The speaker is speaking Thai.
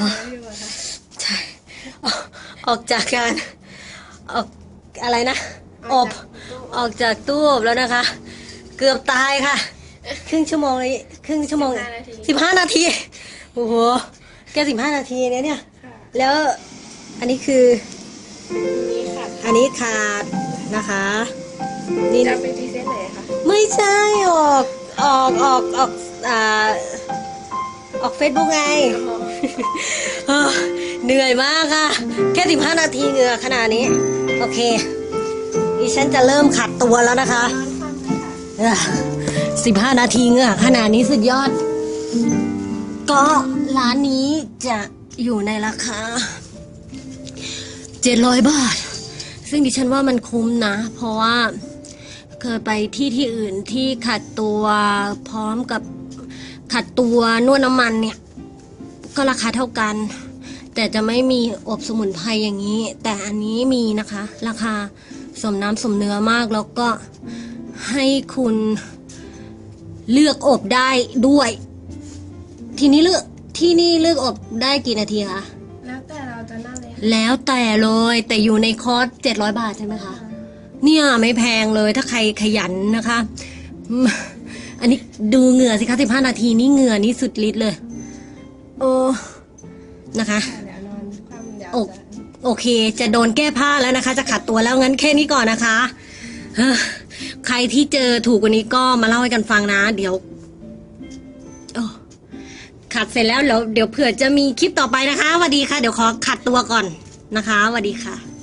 อ๋อใช่ออกออกจากการออกอะไรนะอบออกจากตู้อบแล้วนะคะ เกือบตายค่ะ ครึ่งชั่วโมงเลยครึ่งชั่วโมงสิบห้านาทีโอ้โหแค่สิบห้านาทีเนี่ยเนี่ยค่ะแล้วอันนี้คือนี่ค่ะอันนี้ขาดนะคะ นี่จะเป็นพรีเซนต์ไหนคะไม่ใช่ออกออกออกออกอ่าออกเฟซบุ๊กไง เหนื่อยมากค่ะ แค่สิบห้านาทีเหงื่อขนาดนี้ โอเคดิฉันจะเริ่มขัดตัวแล้วนะคะนอนคว่ำเลยค่ะสิบห้านาทีเหงื่อขนาดนี้สุดยอด ก็ร้านนี้จะอยู่ในราคาเจ็ดร้อยบาท ซึ่งดิฉันว่ามันคุ้มนะ เพราะว่าเคยไปที่ที่อื่นที่ขัดตัวพร้อมกับขัดตัวนวดน้ำมันเนี่ย ก็ราคาเท่ากัน แต่จะไม่มีอบสมุนไพรอย่างนี้ แต่อันนี้มีนะคะ ราคาสมน้ำสมเนื้อมากแล้วก็ให้คุณเลือกอบได้ด้วย ทีนี้เลือกที่นี่เลือกอบได้กี่นาทีคะแล้วแต่เราจะนั่งเลยค่ะแล้วแต่เลยแต่อยู่ในคอร์สเจ็ดร้อยบาทใช่ไหมคะ เนี่ยไม่แพงเลยถ้าใครขยันนะคะอืมอันนี้ดูเหงื่อสิคะสิบห้านาทีนี่เหงื่อนี่สุดฤทธิ์เลย โอ้นะคะ เดี๋ยวนอนคว่ำเดี๋ยวโอ้ จะโอเค จะโดนแก้ผ้าแล้วนะคะ จะขัดตัวแล้วงั้นแค่นี้ก่อนนะคะเฮ้อใครที่เจอถูกกว่านี้ก็มาเล่าให้กันฟังนะ เดี๋ยวโอ้ขัดเสร็จแล้วเดี๋ยวเดี๋ยวเผื่อจะมีคลิปต่อไปนะคะสวัสดีค่ะ เดี๋ยวขอขัดตัวก่อนนะคะสวัสดีค่ะ